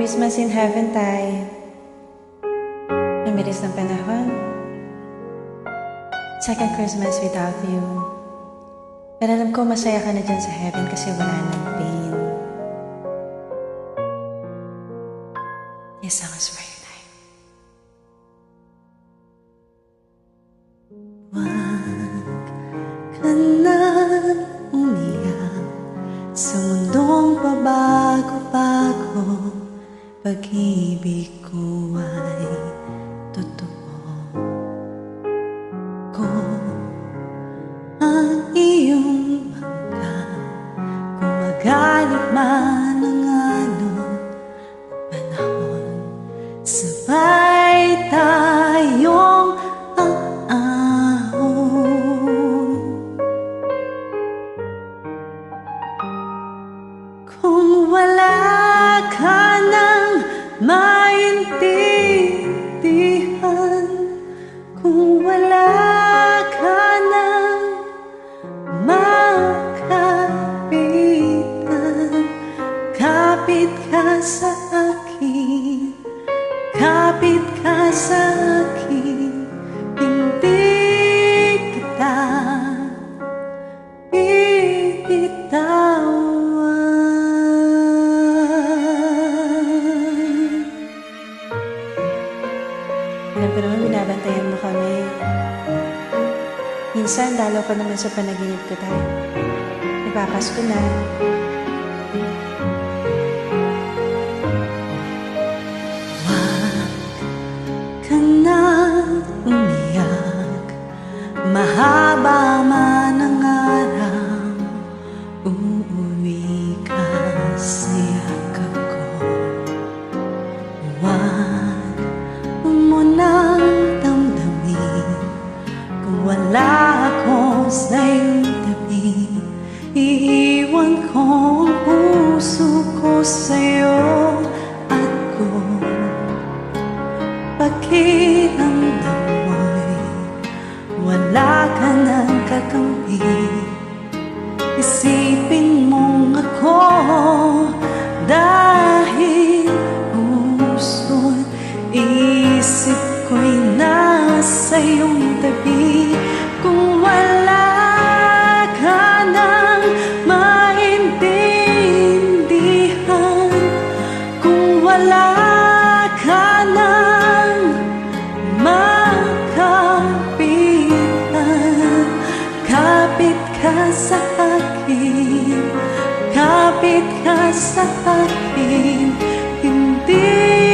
Christmas in heaven, Tay. Ang bilis ng panahon. Second Christmas without you. Pero alam ko masaya ka na dyan sa heaven kasi wala nang pain. You, Tay. ka na umiyak Sa mundong pabago-bago Pag-ibig ko ay totoo. Ko ang iyong bangka Kung magalit man maintindihan Kung wala ka nang makapitan. Kapit ka sa akin Kapit ka sa akin Minsan, dalaw ko naman sa panaginip ko, Tay. Ipapasko na. Iiwan ko ang wala ka nang makapitan. Kapit ka sa akin. Kapit ka sa akin. Hindi